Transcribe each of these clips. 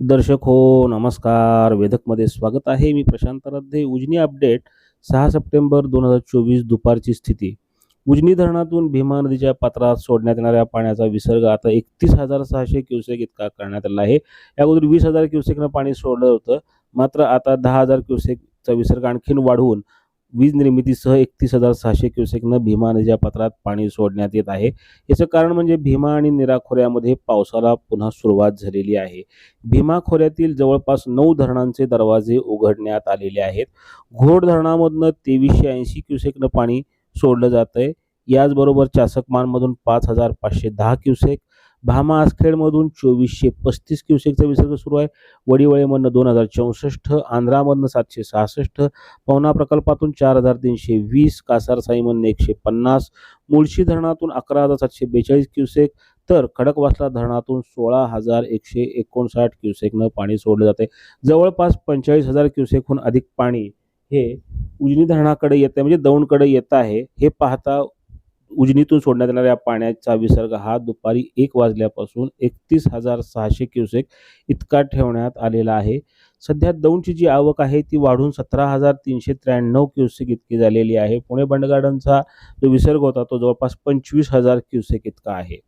दर्शक हो नमस्कार. वेदकमध्ये स्वागत आहे. मी प्रशांत रद्दे उजनी अपडेट सहा सप्टेंबर दोन हजार चोवीस दुपारची स्थिती. उजनी धरणातून भीमा नदीच्या पात्रात सोडण्यात येणाऱ्या पाण्याचा विसर्ग आता एकतीस हजार सहाशे क्युसेक इतका करण्यात आला आहे. या अगोदर वीस हजार क्युसेकनं पाणी सोडलं होतं. मात्र आता दहा हजार क्युसेकचा विसर्ग आणखीन वाढवून वीज निर्मितीसह एकतीस हजार सहाशे क्युसेकनं भीमा नदीच्या पात्रात पाणी सोडण्यात येत आहे याचं कारण म्हणजे भीमा आणि निरा खोऱ्यामध्ये पावसाला पुन्हा सुरुवात झालेली आहे. भीमा खोऱ्यातील जवळपास नऊ धरणांचे दरवाजे उघडण्यात आलेले आहेत. घोड धरणामधनं तेवीसशे ऐंशी क्युसेकनं पाणी सोडलं जातं आहे याचबरोबर चासकमानमधून पाच हजार पाचशे दहा क्युसेक भामा आसखेडमधून चोवीसशे पस्तीस क्युसेकचा विसर्ग सुरू आहे. वडिवळेमधनं दोन हजार चौसष्ट आंध्रामधनं सातशे सहासष्ट पवना प्रकल्पातून चार हजार तीनशे वीस कासारसाईमधनं एकशे पन्नास मुळशी धरणातून अकरा हजार सातशे बेचाळीस क्युसेक तर खडकवासला धरणातून सोळा हजार एकशे एकोणसाठ क्युसेकनं पाणी सोडलं जाते. जवळपास पंचेचाळीस हजार क्युसेकहून अधिक पाणी हे उजनी धरणाकडे येत आहे म्हणजे दौंडकडे येत आहे हे पाहता उजनीतून सोडण्यात येणाऱ्या पाण्याचा विसर्ग हा दुपारी एक वाजल्यापासून एकतीस हजार सहाशे क्युसेक इतका ठेवण्यात आलेला आहे. सध्या दौंडची जी आवक आहे ती वाढून सतरा हजार तीनशे त्र्याण्णव क्युसेक इतकी झालेली आहे. पुणे बंडगार्डनचा जो विसर्ग होता तो जवळपास पंचवीस हजार क्युसेक इतका आहे.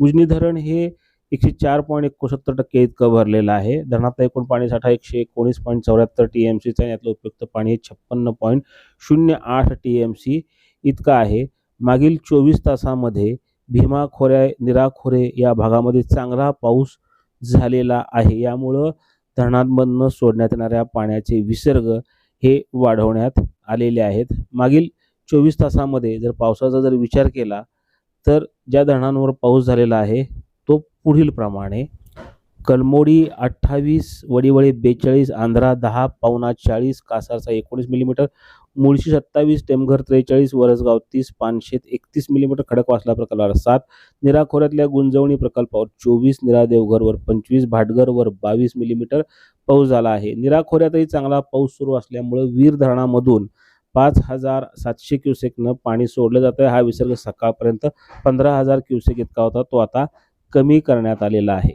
उजनी धरण हे एकशे चार पॉईंट एकोणसत्तर टक्के इतकं भरलेलं आहे. धरणातला एकूण पाणीसाठा एकशे एकोणीस पॉईंट चौऱ्याहत्तर टी एम सीचा यातलं उपयुक्त पाणी छप्पन्न पॉईंट शून्य आठ टी एम सी इतकं आहे. मागील चोवीस तासामध्ये भीमा खोऱ्या निराखोरे या भागामध्ये चांगला पाऊस झालेला आहे. यामुळं धरणांमधनं सोडण्यात येणाऱ्या पाण्याचे विसर्ग हे वाढवण्यात आलेले आहेत. मागील चोवीस तासामध्ये जर पावसाचा जर विचार केला तर ज्या धरणांवर पाऊस झालेला आहे तो पुढील प्रमाणे कलमोडी अठ्ठावीस वडीवळी बेचाळीस आंध्रा दहा पावना चाळीस कासारचा एकोणीस मिलीमीटर मुळशी सत्तावीस टेमघर त्रेचाळीस वरसगाव तीस पानशेत एकतीस मिलीमीटर खडकवासला प्रकल्पावर सात निरा खोऱ्यातल्या गुंजवणी प्रकल्पावर चोवीस निरा देवघरवर पंचवीस भाटघरवर बावीस मिलीमीटर पाऊस झाला आहे. निरा खोऱ्यातही चांगला पाऊस सुरू असल्यामुळं वीर धरणामधून पाच हजार सातशे क्युसेकनं पाणी सोडलं जातं आहे. हा विसर्ग सकाळपर्यंत पंधरा हजार क्युसेक इतका होता तो आता कमी करण्यात आलेला आहे.